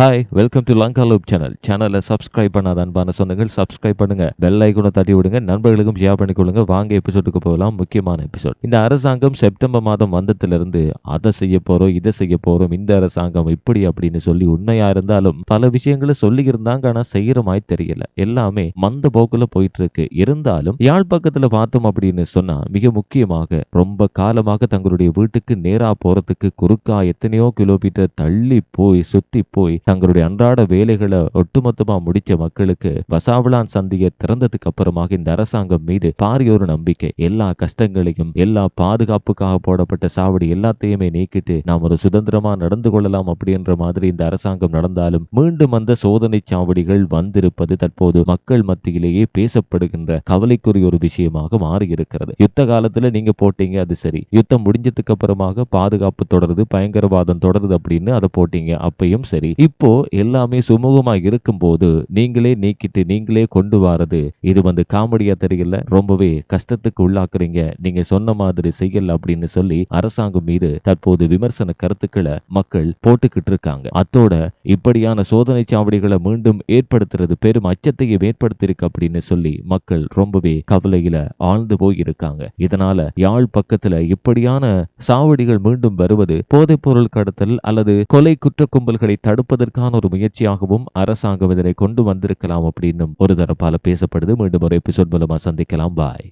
Hi welcome to Lanka loop channel சேனலை subscribe பண்ணாத அன்பான சொந்தங்கள் சப்ஸ்கிரைப் பண்ணுங்க. பெல் ஐக்கனை தட்டி விடுங்க. நண்பர்களுக்கும் ஷேர் பண்ணிக்கொள்ளுங்க வாங்க எபிசோடுக்கு போகலாம். முக்கியமான எபிசோட் இந்த அரசாங்கம் செப்டம்பர் மாதம் வந்ததிலிருந்து அதை செய்ய போறோம் இதை செய்ய போறோம் இந்த அரசாங்கம் இப்படி அப்படின்னு சொல்லி உண்மையா இருந்தாலும் பல விஷயங்களை சொல்லி இருந்தாங்க ஆனா செய்யற மாதிரி தெரியல. எல்லாமே மந்த போக்குல போயிட்டு இருக்கு இருந்தாலும் யாழ் பக்கத்துல பார்த்தோம் அப்படின்னு சொன்னா மிக முக்கியமாக ரொம்ப காலமாக தங்களுடைய வீட்டுக்கு நேரா போறதுக்கு குறுக்கா எத்தனையோ கிலோமீட்டர் தள்ளி போய் சுத்தி போய் தங்களுடைய அன்றாட வேலைகளை ஒட்டுமொத்தமா முடிச்ச மக்களுக்கு வசாவளான் சந்தியை திறந்ததுக்கு அப்புறமாக இந்த அரசாங்கம் மீது பாரிய ஒரு நம்பிக்கை. எல்லா கஷ்டங்களையும் எல்லா பாதுகாப்புக்காக போடப்பட்ட சாவடி எல்லாத்தையுமே நீக்கிட்டு நாம் ஒரு சுதந்திரமா நடந்து கொள்ளலாம் அப்படின்ற மாதிரி இந்த அரசாங்கம் நடந்தாலும் மீண்டும் அந்த சோதனை சாவடிகள் வந்திருப்பது தற்போது மக்கள் மத்தியிலேயே பேசப்படுகின்ற கவலைக்குரிய ஒரு விஷயமாக மாறி இருக்கிறது யுத்த காலத்துல நீங்க போட்டீங்க அது சரி. யுத்தம் முடிஞ்சதுக்கு அப்புறமாக பாதுகாப்பு தொடருது பயங்கரவாதம் தொடருது அப்படின்னு அதை போட்டீங்க அப்பையும் சரி. இப்ப எல்லாமே சுமூகமா இருக்கும்போது நீங்களே நீக்கிட்டு நீங்களே கொண்டு வரது இது வந்து காமெடியா தெரியல ரொம்பவே கஷ்டத்துக்கு உள்ளாக்குறீங்க நீங்க சொன்ன மாதிரி செய்யல அப்படின்னு சொல்லி அரசாங்கம் மீது தற்போது விமர்சன கருத்துக்களை மக்கள் போட்டுக்கிட்டு இருக்காங்க. அத்தோட இப்படியான சோதனை சாவடிகளை மீண்டும் ஏற்படுத்துறது பெரும் அச்சத்தையும் ஏற்படுத்தியிருக்கு அப்படின்னு சொல்லி மக்கள் ரொம்பவே கவலையில ஆழ்ந்து போய் இருக்காங்க இதனால யாழ் பக்கத்துல இப்படியான சாவடிகள் மீண்டும் வருவது போதைப் பொருள் கடத்தல் அல்லது கொலை குற்ற கும்பல்களை தடுப்பதற்கு அதற்கான ஒரு முயற்சியாகவும் அரசாங்கம் இதனை கொண்டு வந்திருக்கலாம் அப்படின்னும் ஒரு தரப்பால பேசப்படுது. மீண்டும் ஒரு எபிசோட் மூலமா சந்திக்கலாம். பாய்